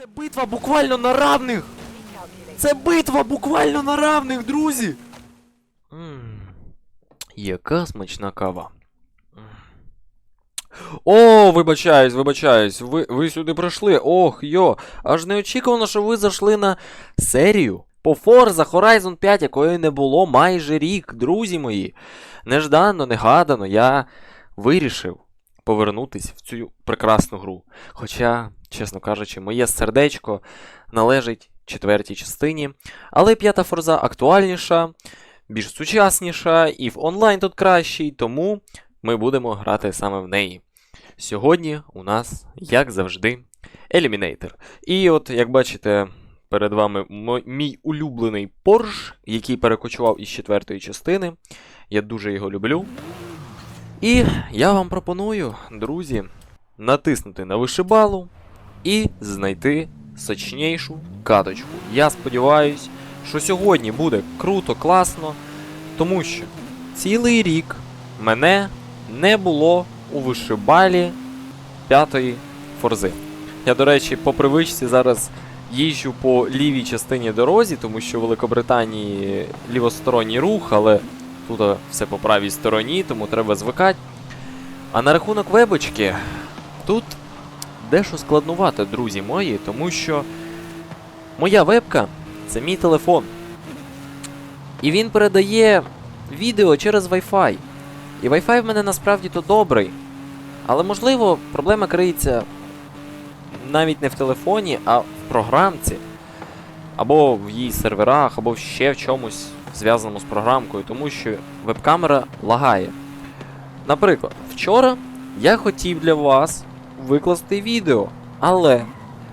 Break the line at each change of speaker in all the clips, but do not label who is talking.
Це битва буквально на равних! Це битва буквально на равних, друзі! Ммм. Яка смачна кава. О, вибачаюсь, вибачаюсь. Ви, ви сюди прийшли. Ох, йо. Аж неочікувано, що ви зайшли на серію. По Forza Horizon 5, якої не було майже рік, друзі мої. Нежданно, негадано, я вирішив повернутись в цю прекрасну гру. Хоча, чесно кажучи, моє сердечко належить четвертій частині, але п'ята форза актуальніша, більш сучасніша і в онлайн тут кращий, тому ми будемо грати саме в неї. Сьогодні у нас, як завжди, Eliminator. І от, як бачите, перед вами мій улюблений Porsche, який перекочував із четвертої частини. Я дуже його люблю. І я вам пропоную, друзі, натиснути на вишибалу і знайти сочнішу каточку. Я сподіваюся, що сьогодні буде круто, класно, тому що цілий рік мене не було у вишибалі п'ятої форзи. Я, до речі, по привичці зараз їжджу по лівій частині дорозі, тому що в Великобританії лівосторонній рух, але тут все по правій стороні, тому треба звикати. А на рахунок вебочки, тут дещо складнувато, друзі мої, тому що моя вебка це мій телефон. І він передає відео через Wi-Fi. І Wi-Fi в мене насправді то добрий. Але можливо проблема криється навіть не в телефоні, а в програмці. Або в її серверах, або ще в чомусь зв'язаному з програмкою, тому що веб-камера лагає. Наприклад, вчора я хотів для вас викласти відео, але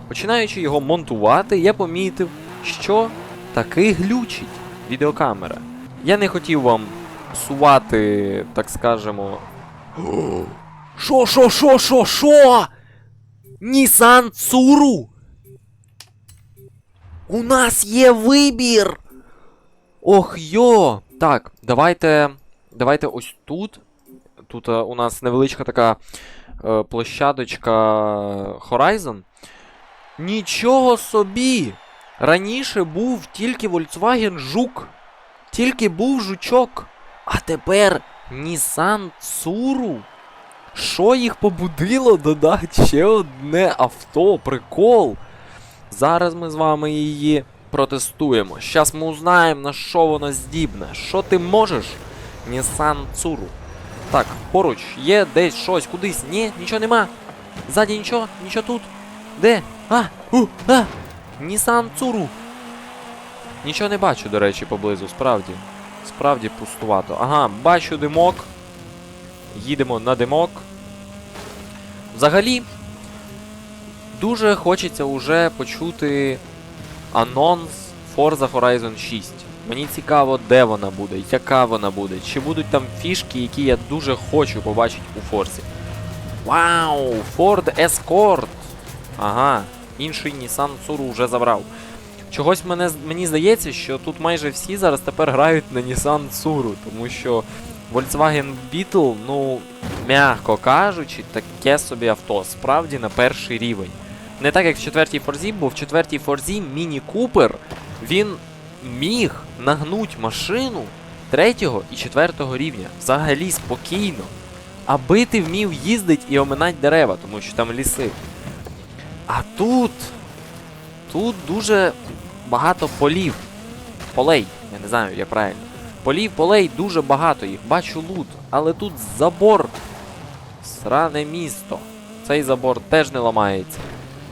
починаючи його монтувати, я помітив, що таки глючить відеокамера. Я не хотів вам сувати, так скажемо. Шо, шо, шо, шо, шо? Нісан Цуру? У нас є вибір! Ох йо! Так, давайте. Давайте ось тут. Тут е, у нас невеличка така е, площадочка Horizon. Нічого собі! Раніше був тільки Volkswagen Жук. Тільки був жучок. А тепер Nissan Tsuru. Що їх побудило додати ще одне авто? Прикол. Зараз ми з вами її протестуємо. Щас ми узнаємо, на що вона здібна. Що ти можеш? Nissan Tsuru. Так, поруч, є десь щось, кудись. Ні, нічого нема. Ззаді нічого, нічого тут. Де? А, у, а! Nissan Tsuru. Нічого не бачу, до речі, поблизу, справді. Справді пустувато. Ага, бачу димок. Їдемо на димок. Взагалі, дуже хочеться уже почути анонс Forza Horizon 6. Мені цікаво, де вона буде, яка вона буде, чи будуть там фішки, які я дуже хочу побачити у Форзі. Вау! Ford Escort! Ага, інший Nissan Tsuru вже забрав. Чогось мене, мені здається, що тут майже всі зараз тепер грають на Nissan Tsuru, тому що Volkswagen Beetle, ну, м'яко кажучи, таке собі авто, справді на перший рівень. Не так, як в четвертій Форзі, бо в четвертій Форзі Міні Купер, він міг нагнуть машину третього і четвертого рівня. Взагалі спокійно. Аби ти вмів їздить і оминати дерева, тому що там ліси. А тут. Тут дуже багато полів. Полей, я не знаю, як правильно. Полів, полей дуже багато їх. Бачу лут, але тут забор. Сране місто. Цей забор теж не ламається.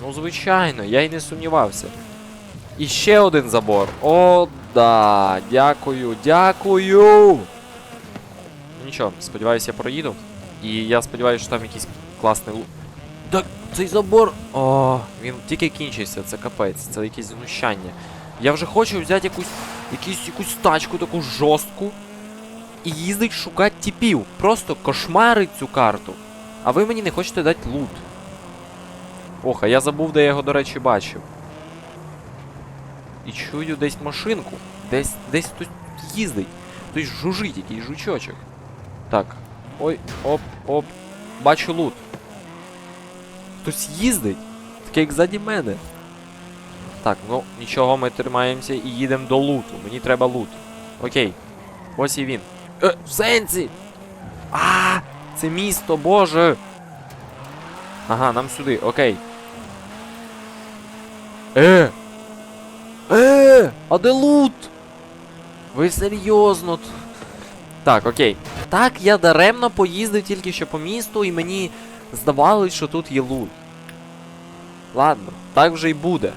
Ну, звичайно, я й не сумнівався. І ще один забор. О, да. Дякую, дякую. Ну, Нічого, сподіваюся, я проїду. І я сподіваюся, що там якийсь класний лут. Так, цей забор. О, він тільки кінчився, це капець, це якесь знущання. Я вже хочу взяти якусь, якусь, якусь тачку таку жорстку і їздить шукати тіпів. Просто кошмарить цю карту. А ви мені не хочете дати лут. Ох, а я забув, де я його, до речі, бачив. І чую десь машинку. Десь десь хтось їздить. Хтось жужить, якийсь жучочок. Так. Ой, оп, оп. Бачу лут. Хтось їздить. Таке як ззаді мене. Так, ну нічого, ми тримаємося і їдемо до луту. Мені треба лут. Окей. Ось і він. Е, в сенсі! А, це місто, боже! Ага, нам сюди, окей. Е! Е! А де лут? Ви серйозно? Так, окей. Так, я даремно поїздив тільки що по місту, і мені здавалось, що тут є лут. Ладно, так вже й буде.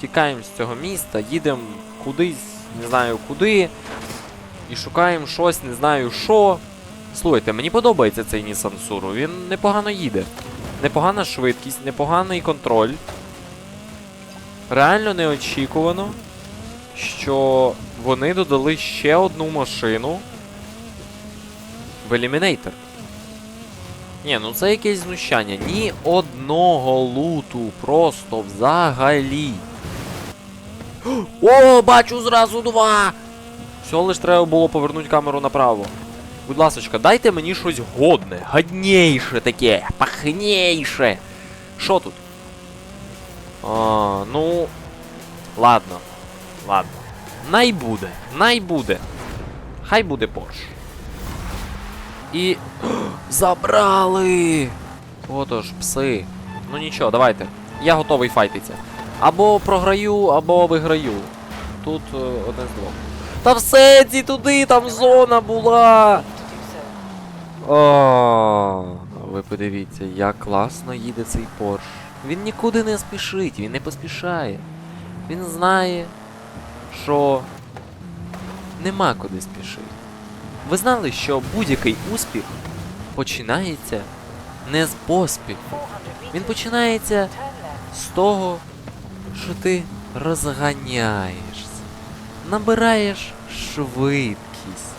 Тікаємо з цього міста, їдемо кудись, не знаю куди. І шукаємо щось, не знаю що. Слухайте, мені подобається цей Nissan Suru, він непогано їде. Непогана швидкість, непоганий контроль. Реально неочікувано, що вони додали ще одну машину в Eliminator. Ні, ну це якесь знущання. Ні одного луту просто взагалі. О, бачу зразу два! Всього лиш треба було повернути камеру направо. Будь ласочка, дайте мені щось годне, гаднейше таке, пахнейше. Що тут? А, ну. Ладно. Ладно. Най буде, най буде. Хай буде Порш. І. Забрали! Отож, пси. Ну нічого, давайте. Я готовий файтитися. Або програю, або виграю. Тут е, одне з двох. Та все ці туди, там зона була. О, ви подивіться, як класно їде цей Порш. Він нікуди не спішить, він не поспішає. Він знає, що нема куди спішити. Ви знали, що будь-який успіх починається не з поспіху. Він починається з того, що ти розганяєшся, набираєш швидкість,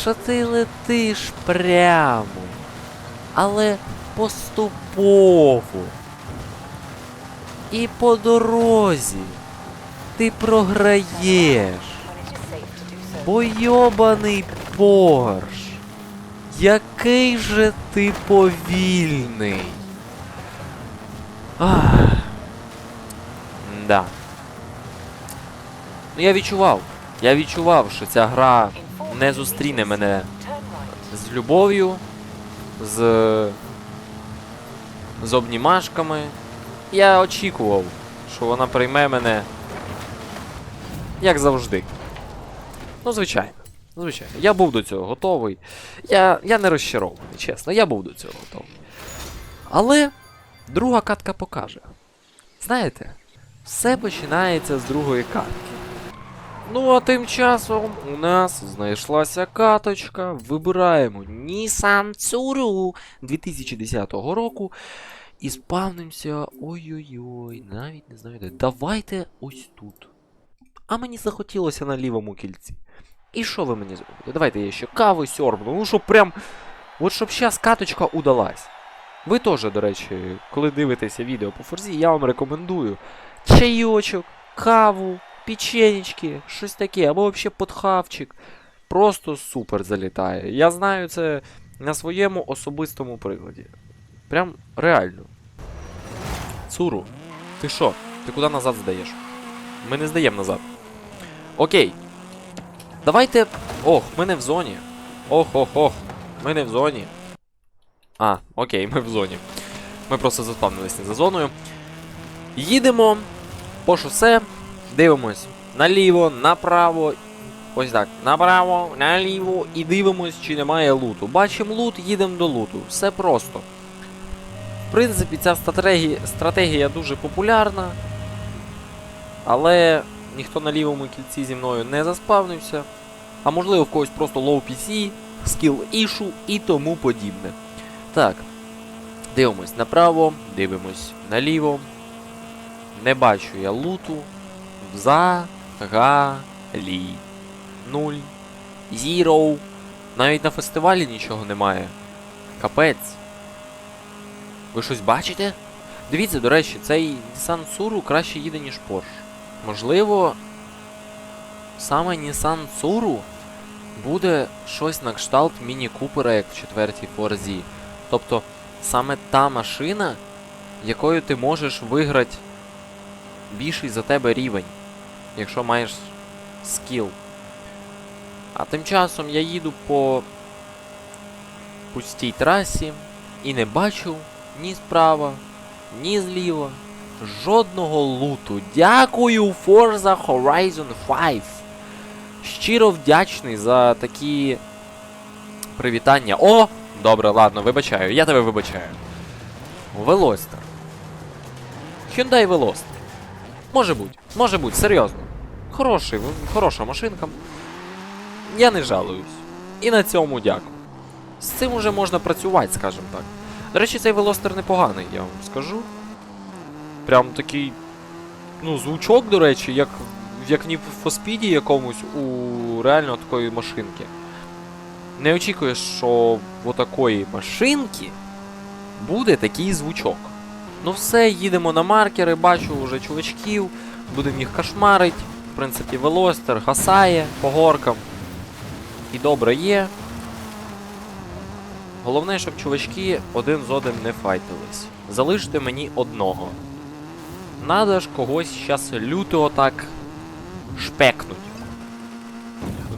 що ти летиш прямо, але поступово. І по дорозі ти програєш. Бо йобаний. Який же ти повільний. Ах. Да. Ну я відчував. Я відчував, що ця гра не зустріне мене з любов'ю, з. з обнімашками. Я очікував, що вона прийме мене. Як завжди. Ну, звичайно. Звичайно. Я був до цього готовий. Я, я не розчарований, чесно, я був до цього готовий. Але друга катка покаже. Знаєте, все починається з другої катки. Ну, а тим часом у нас знайшлася каточка. Вибираємо Nissan Tsuru 2010 року. І спавнимося. Ой-ой-ой, навіть не знаю де. Давайте ось тут. А мені захотілося на лівому кільці. І що ви мені зробите? Давайте я ще кави сьорбну. Ну, щоб прям. От щоб зараз каточка удалась. Ви теж, до речі, коли дивитеся відео по форзі, я вам рекомендую чайочок, каву, печенечки, щось таке, або взагалі подхавчик. Просто супер залітає. Я знаю це на своєму особистому прикладі. Прям реально. Цуру, ти що? Ти куди назад здаєш? Ми не здаємо назад. Окей. Давайте. Ох, ми не в зоні. Ох, ох, ох. Ми не в зоні. А, окей, ми в зоні. Ми просто заспавнились не за зоною. Їдемо по шосе, дивимось наліво, направо. Ось так. Направо, наліво і дивимось, чи немає луту. Бачимо лут, їдемо до луту. Все просто. В принципі, ця стратегія, стратегія дуже популярна. Але ніхто на лівому кільці зі мною не заспавнився. А можливо в когось просто low PC, skill issue і тому подібне. Так. Дивимось направо, дивимось наліво. Не бачу я луту. Взагалі. Нуль. Зіроу. Навіть на фестивалі нічого немає. Капець. Ви щось бачите? Дивіться, до речі, цей Nissan Tsuru краще їде, ніж Porsche. Можливо, саме Nissan Tsuru буде щось на кшталт Міні Купера, як в четвертій Forza. Тобто, саме та машина, якою ти можеш виграти більший за тебе рівень, якщо маєш скіл. А тим часом я їду по пустій трасі і не бачу ні справа, ні зліва жодного луту. Дякую Forza Horizon 5. Щиро вдячний за такі привітання. О! Добре, ладно, вибачаю, я тебе вибачаю. Велостер. Hyundai Veloster. Може бути, може бути, серйозно. Хороший, хороша машинка. Я не жалуюсь. І на цьому дякую. З цим уже можна працювати, скажімо так. До речі, цей велостер непоганий, я вам скажу. Прям такий. Ну, звучок, до речі, як, як ні в фоспіді якомусь у реально такої машинки. Не очікуєш, що в отакої машинки буде такий звучок. Ну все, їдемо на маркери, бачу вже чувачків, будемо їх кошмарить. В принципі, велостер гасає по горкам. І добре є. Головне, щоб чувачки один з одним не файтились. Залиште мені одного. Надо ж когось щас люто отак шпекнуть.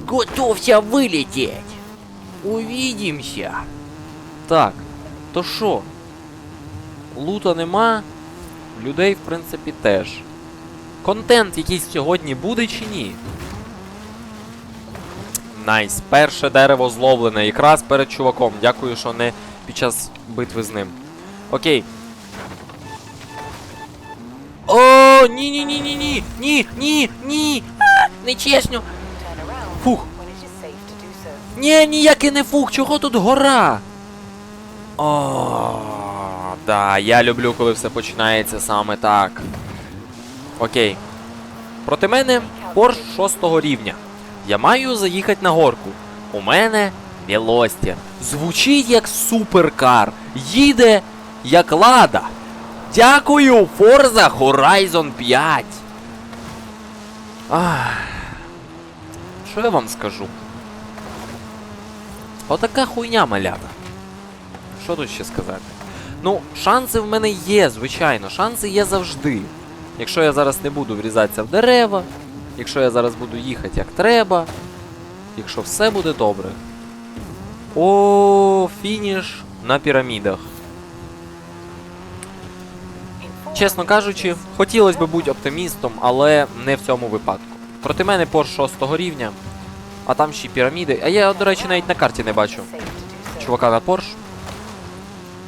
Готовься вилететь! Увидимся! Так, то що? Лута нема, людей, в принципі, теж. Контент якийсь сьогодні буде чи ні? Найс. Перше дерево зловлене. Якраз перед чуваком. Дякую, що не під час битви з ним. Окей. О, ні-ні-ні-ні-ні! Ні, ні, ні! Нечесно! Фух! Ні, ніякий не фух! Чого тут гора? О, да, я люблю, коли все починається саме так. Окей. Проти мене Порш 6 рівня. Я маю заїхати на горку. У мене Велостер. Звучить як суперкар. Їде як лада. Дякую, Forza Horizon 5. Ах. Що я вам скажу? Отака хуйня малята. Що тут ще сказати? Ну, шанси в мене є, звичайно, шанси є завжди. Якщо я зараз не буду врізатися в дерева, якщо я зараз буду їхати як треба, якщо все буде добре. О, фініш на пірамідах. Чесно кажучи, хотілося б бути оптимістом, але не в цьому випадку. Проти мене Порш 6 рівня, а там ще й піраміди. А я, до речі, навіть на карті не бачу. чувака на Порш.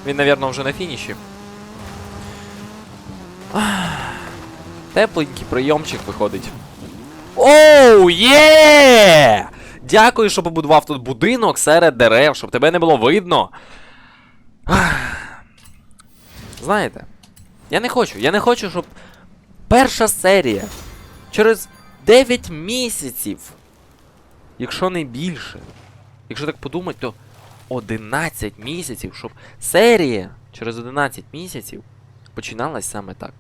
Він, напевно, вже на фініші. Тепленький прийомчик виходить. Оу, є! Дякую, що побудував тут будинок серед дерев, щоб тебе не було видно. Знаєте, я не хочу, я не хочу, щоб перша серія через 9 місяців, якщо не більше, якщо так подумати, то 11 місяців, щоб серія через 11 місяців починалась саме так.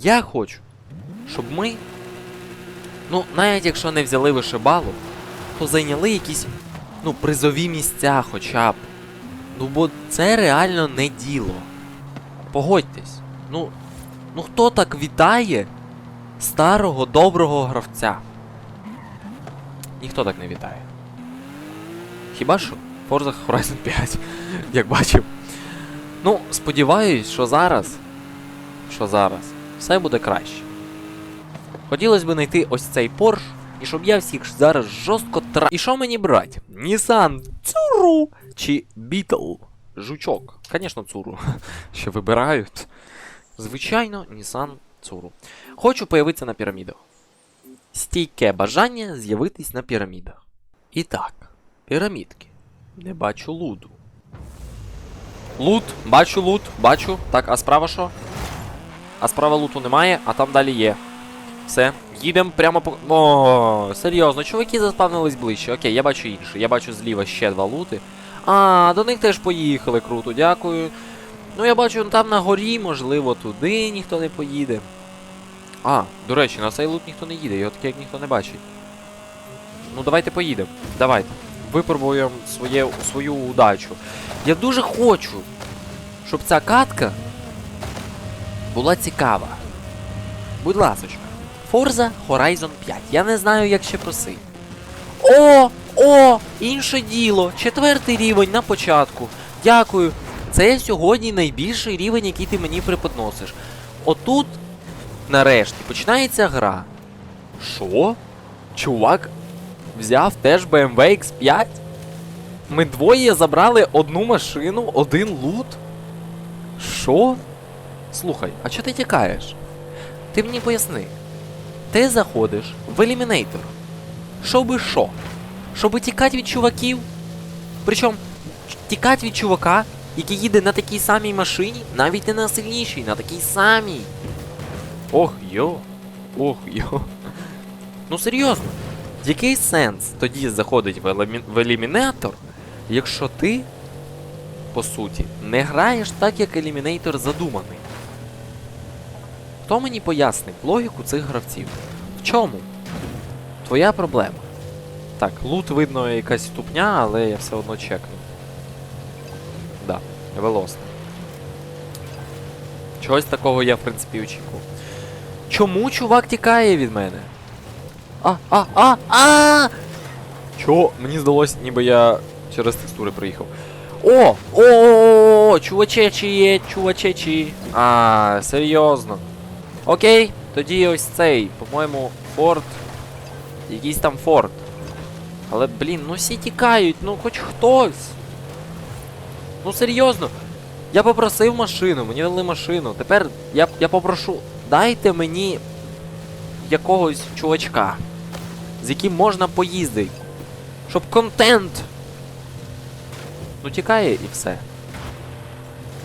Я хочу, щоб ми, ну, навіть якщо не взяли вишибалу, то зайняли якісь, ну, призові місця хоча б. Ну, бо це реально не діло. Погодьтесь. Ну, ну хто так вітає старого доброго гравця? Ніхто так не вітає. Хіба що Forza Horizon 5, як бачив. Ну, сподіваюсь, що зараз. Що зараз все буде краще. Хотілося б знайти ось цей Porsche, і щоб я всіх зараз жорстко тра. І що мені брати? Nissan Цуру чи Beetle? Жучок. Звісно, Цуру. Ще вибирають. Звичайно, Nissan Цуру. Хочу появитися на пірамідах. Стійке бажання з'явитись на пірамідах. І так, пірамідки. Не бачу луду. Лут, бачу лут, бачу. Так, а справа що? А справа луту немає, а там далі є. Все, їдемо прямо по. О, серйозно, чуваки заспавнились ближче. Окей, я бачу інше. Я бачу зліва ще два лути. А, до них теж поїхали, круто, дякую. Ну, я бачу, там на горі, можливо, туди ніхто не поїде. А, до речі, на цей лут ніхто не їде, його таке як ніхто не бачить. Ну, давайте поїдемо. Давайте. Випробуємо своє, свою удачу. Я дуже хочу, щоб ця катка була цікава. будь ласочка. Forza Horizon 5. Я не знаю, як ще просить. О! О! Інше діло! Четвертий рівень на початку. Дякую. Це сьогодні найбільший рівень, який ти мені преподносиш. Отут, нарешті, починається гра. Що? Чувак взяв теж BMW X5? Ми двоє забрали одну машину, один лут? Що? Слухай, а чого ти тікаєш? Ти мені поясни. Ти заходиш в елімінейтор. Щоби що? Щоби тікати від чуваків? Причому тікати від чувака, який їде на такій самій машині, навіть не на сильнішій, на такій самій. Ох йо. Ох йо. Ну серйозно, який сенс тоді заходить в, елемі... в елімінатор, якщо ти, по суті, не граєш так, як елімінейтор задуманий? Хто мені пояснить логіку цих гравців? В чому? Твоя проблема. Так, лут видно якась тупня, але я все одно чекну. Да, велосно. Чогось такого я, в принципі, очікував. Чому чувак тікає від мене? А, а, а, а! Чого? Мені здалось, ніби я через текстури приїхав. О, о, Чувачечі є, чувачечі. А, серйозно. Окей, тоді ось цей, по-моєму, Форд. Якийсь там Форд. Але, блін, ну всі тікають, ну хоч хтось. Ну серйозно. Я попросив машину, мені дали машину. Тепер я, я попрошу, дайте мені якогось чувачка, з яким можна поїздити. Щоб контент. Ну тікає і все.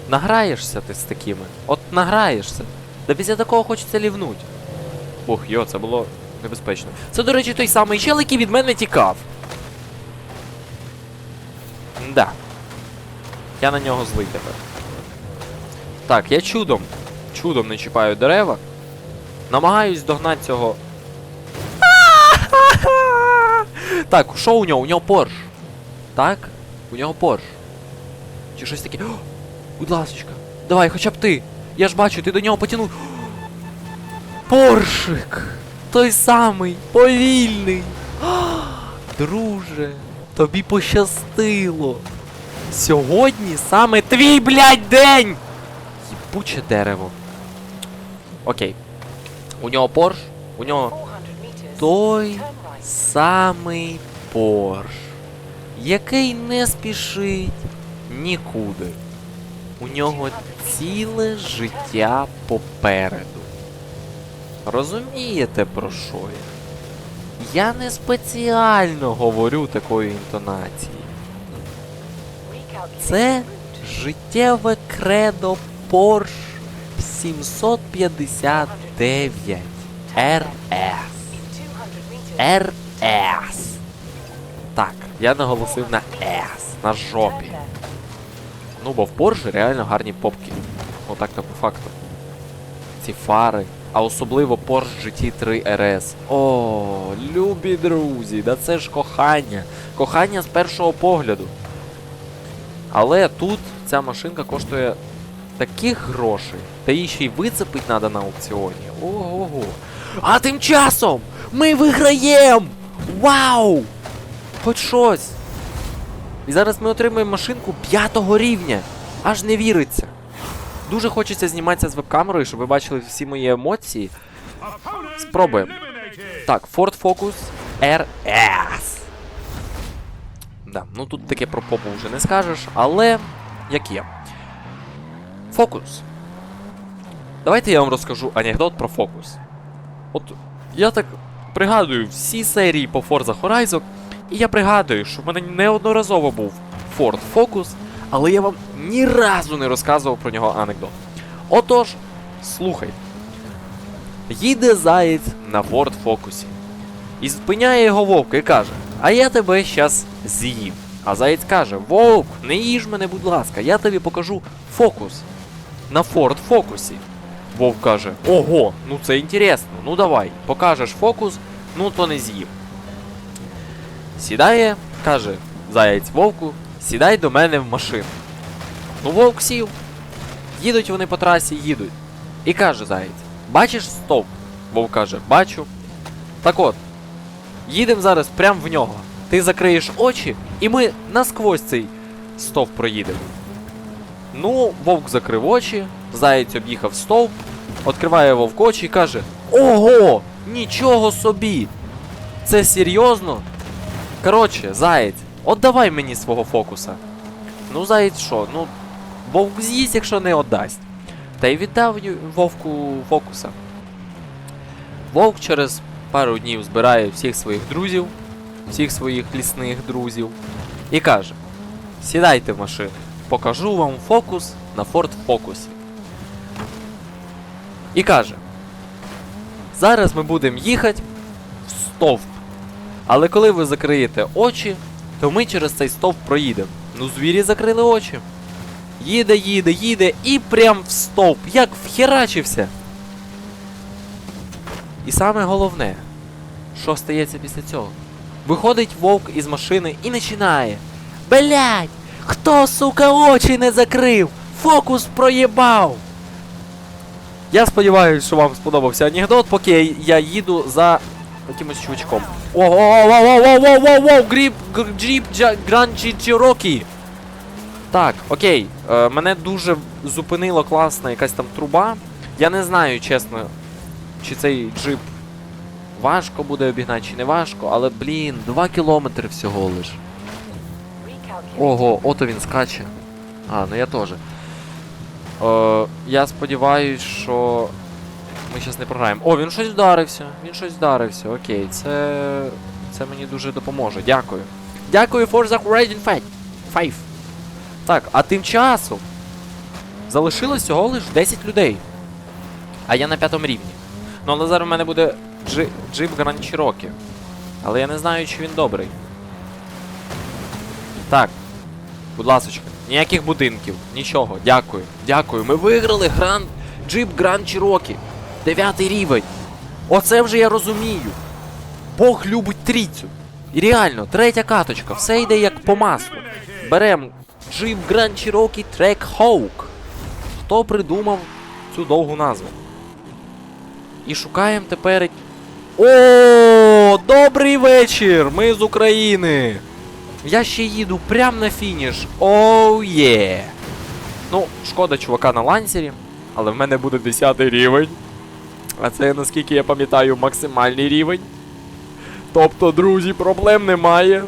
Награєшся ти з такими. От награєшся. Да після такого хочеться лівнуть. Ох, йо, це було небезпечно. Це, до речі, той самий чел, який від мене тікав. Да. Я на нього злий тепер. Так, я чудом. Чудом не чіпаю дерева. Намагаюсь догнати цього. Так, що у нього? У нього Порш. Так? У нього Порш. Чи щось таке. О, будь ласочка. Давай, хоча б ти. Я ж бачу, ти до нього потягнув. Поршик! Той самий, повільний. Друже, тобі пощастило. Сьогодні саме твій, блядь, день! Єбуче дерево. Окей. У нього Порш, у нього той самий Порш, який не спішить нікуди. У нього ціле життя попереду. Розумієте про що я? Я не спеціально говорю такою інтонацією. Це життєве кредо Porsche 759 RS.
In 200 meters.
RS. Так, я наголосив на S, на жопі. Ну, бо в Porsche реально гарні попки. Ну так то по факту. Ці фари. А особливо Porsche GT3 RS. О, любі друзі, да це ж кохання. Кохання з першого погляду. Але тут ця машинка коштує таких грошей. Та її ще й вицепить треба на аукціоні. Ого-го. А тим часом ми виграємо! Вау! Хоч щось! І зараз ми отримаємо машинку п'ятого рівня. Аж не віриться. Дуже хочеться зніматися з веб-камерою, щоб ви бачили всі мої емоції. Спробуємо. Так, Ford Focus RS. Да, ну тут таке про попу вже не скажеш, але як є. Фокус. Давайте я вам розкажу анекдот про фокус. От я так пригадую всі серії по Forza Horizon, і я пригадую, що в мене неодноразово був Ford Focus, але я вам ні разу не розказував про нього анекдот. Отож, слухайте. Їде заєць на Ford Focus. І зупиняє його вовк і каже: А я тебе щас з'їм. А заєць каже: Вовк, не їж мене, будь ласка, я тобі покажу фокус на Ford Фокусі. Вовк каже: Ого, ну це інтересно, ну давай, покажеш фокус, ну то не з'їм. Сідає, каже заєць вовку, сідай до мене в машину. Ну вовк сів. Їдуть вони по трасі, їдуть. І каже заєць: Бачиш стовп? Вовк каже, бачу. Так от, їдемо зараз прямо в нього. Ти закриєш очі, і ми насквозь цей стовп проїдемо. Ну, вовк закрив очі, заєць об'їхав стовп, відкриває вовк очі і каже: Ого! Нічого собі! Це серйозно? Коротше, заєць, отдавай мені свого фокуса. Ну, заєць що? Ну, вовк з'їсть, якщо не отдасть. Та й віддав вовку фокуса. Вовк через пару днів збирає всіх своїх друзів, всіх своїх лісних друзів, і каже: Сідайте в машину, покажу вам фокус на Ford Фокусі. І каже: Зараз ми будемо їхати в стовп. Але коли ви закриєте очі, то ми через цей стовп проїдемо. Ну, звірі закрили очі. Їде, їде, їде і прям в стовп, як вхерачився. І саме головне, що стається після цього? Виходить вовк із машини і починає. Блять! Хто, сука, очі не закрив? Фокус проєбав! Я сподіваюся, що вам сподобався анекдот, поки я їду за якимось чувачком. Ого, ого, ого, ого, ого, ого, гріп, гр- джіп, джа- гранчі, чирокі. Так, окей. Е, мене дуже зупинила класна якась там труба. Я не знаю, чесно, чи цей джип важко буде обігнати, чи не важко, але, блін, 2 кілометри всього лиш. Ого, ото він скаче. А, ну я теж. Е, я сподіваюсь, що ми зараз не програємо. О, він щось вдарився. Він щось вдарився. Окей, це. Це мені дуже допоможе. Дякую. Дякую Forza Horizon 5. 5. Так, а тим часом залишилось всього лиш 10 людей. А я на п'ятому рівні. Ну, але зараз в мене буде джи, джип Grand Cherokee. Але я не знаю, чи він добрий. Так. Будь ласочка, ніяких будинків, нічого. Дякую. Дякую. Ми виграли гранд джип Гранд Чірокі. Дев'ятий рівень. Оце вже я розумію. Бог любить трійцю. І реально, третя каточка, все йде як по маслу. Берем джип Гранд Чірокі Трек Хоук. Хто придумав цю довгу назву? І шукаємо тепер. О, добрий вечір! Ми з України! Я ще їду прямо на фініш. Оу є. Ну, шкода чувака на лансері, але в мене буде 10 рівень. А це, наскільки я пам'ятаю, максимальний рівень. Тобто, друзі, проблем немає.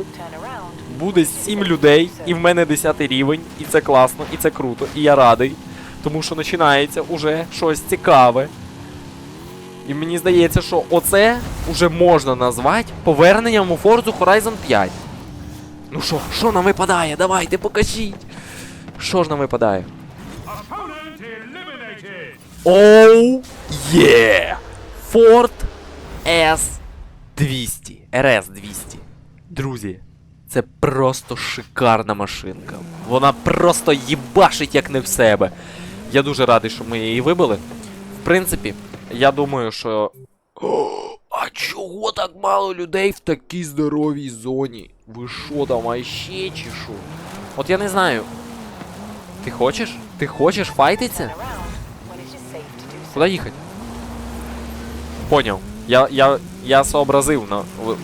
Буде 7 людей, і в мене 10 рівень, і це класно, і це круто, і я радий. Тому що починається уже щось цікаве. І мені здається, що оце вже можна назвати поверненням у Forza Horizon 5. Ну що, що нам випадає? Давайте покажіть. Що ж нам випадає? Оу є! Ford S200. RS200. Друзі, це просто шикарна машинка. Вона просто їбашить як не в себе. Я дуже радий, що ми її вибили. В принципі, я думаю, що. А чого так мало людей в такій здоровій зоні? Ви що там, а ще чи що? От я не знаю. Ти хочеш? Ти хочеш файтиться? Куда їхати? Поняв. Я, я, я сообразив, но, в, в,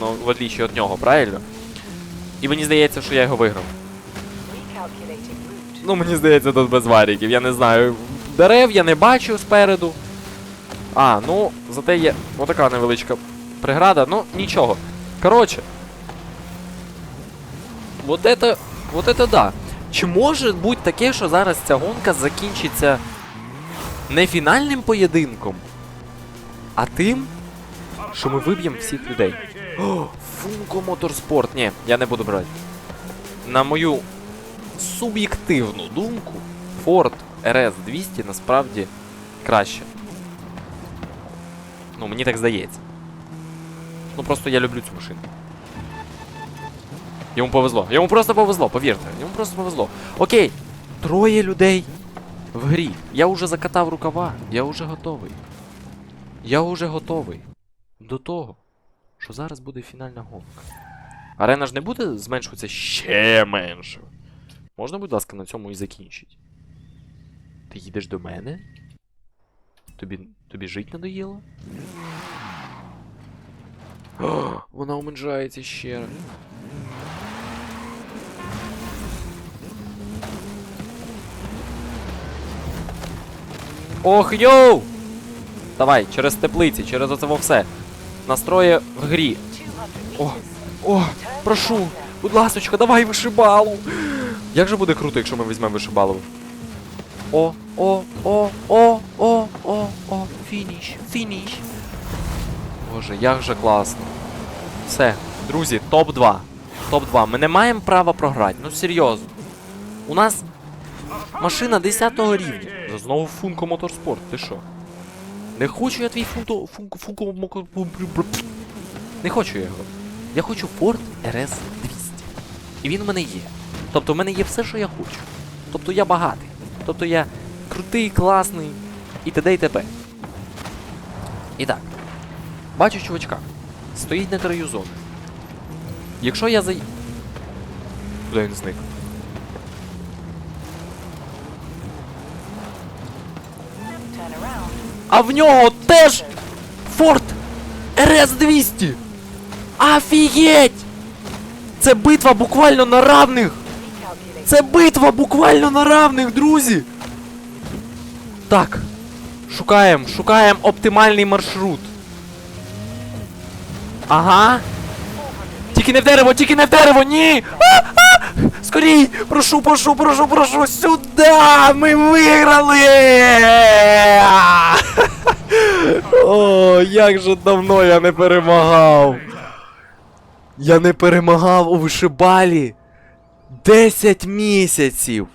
но, в отличие від нього, правильно? І мені здається, що я його виграв. Ну, мені здається, тут без варіків, я не знаю. Дерев я не бачу спереду. А, ну, зате є отака невеличка преграда, ну нічого. Коротше. Вот это. Вот это да. Чи може бути таке, що зараз ця гонка закінчиться не фінальним поєдинком, а тим, що ми виб'ємо всіх людей. О, Функо Моторспорт. Ні, я не буду брати. На мою суб'єктивну думку, Ford RS 200 насправді краще. Ну, мені так здається. Ну просто я люблю цю машину. Йому повезло. Йому просто повезло, повірте. Йому просто повезло. Окей. Троє людей в грі. Я вже закатав рукава. Я вже готовий. Я вже готовий. До того, що зараз буде фінальна гонка. Арена ж не буде зменшуватися ще менше. Можна, будь ласка, на цьому і закінчити? Ти їдеш до мене? Тобі, тобі жить надоїло? О, вона уменьшається ще Ох, йоу! Давай, через теплиці, через оце все. Настрої в грі. О, о, прошу, будь ласочка, давай вишибалу. Як же буде круто, якщо ми візьмемо вишибалу? О, о, о, о, о, о, о, фініш, фініш. Боже, як же класно. Все, друзі, топ-2. Топ-2. Ми не маємо права програти. Ну серйозно. У нас машина 10 рівня. Знову Функо Моторспорт, ти що? Не хочу я твій фунто. Функо. Функо. Не хочу я його. Я хочу Ford RS 200. І він у мене є. Тобто в мене є все, що я хочу. Тобто я багатий. Тобто я крутий, класний і т.д. і т.п. І так. Бачу чувачка. Стоїть на краю зони. Якщо я за. Куди він зник? А в нього теж Ford RS 200! Офігеть! Це битва буквально на равних! Це битва буквально на равних, друзі! Так. Шукаємо, шукаємо оптимальний маршрут. Ага. Тільки не в дерево, тільки не в дерево, ні! А! Скорій! Прошу, прошу, прошу, прошу! Сюди! Ми виграли! О, як же давно я не перемагав! Я не перемагав у вишибалі! 10 місяців!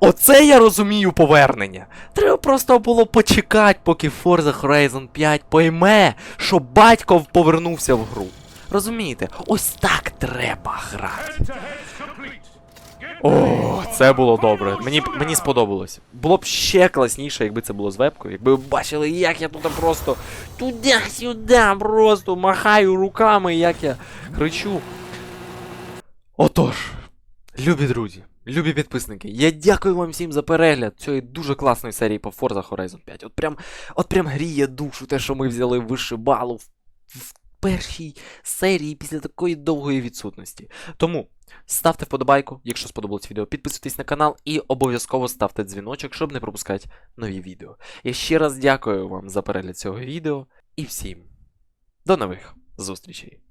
Оце я розумію повернення. Треба просто було почекати, поки Forza Horizon 5 пойме, що батько повернувся в гру. Розумієте? Ось так треба грати. О, це було добре. Мені, мені сподобалось. Було б ще класніше, якби це було з вебкою. Якби ви бачили, як я тут просто туди-сюди просто махаю руками, як я кричу. Отож, любі друзі, любі підписники, я дякую вам всім за перегляд цієї дуже класної серії по Forza Horizon 5. От прям, от прям гріє душу те, що ми взяли вишибалу в, в першій серії після такої довгої відсутності. Тому ставте вподобайку, якщо сподобалось відео, підписуйтесь на канал і обов'язково ставте дзвіночок, щоб не пропускати нові відео. Я ще раз дякую вам за перегляд цього відео і всім до нових зустрічей!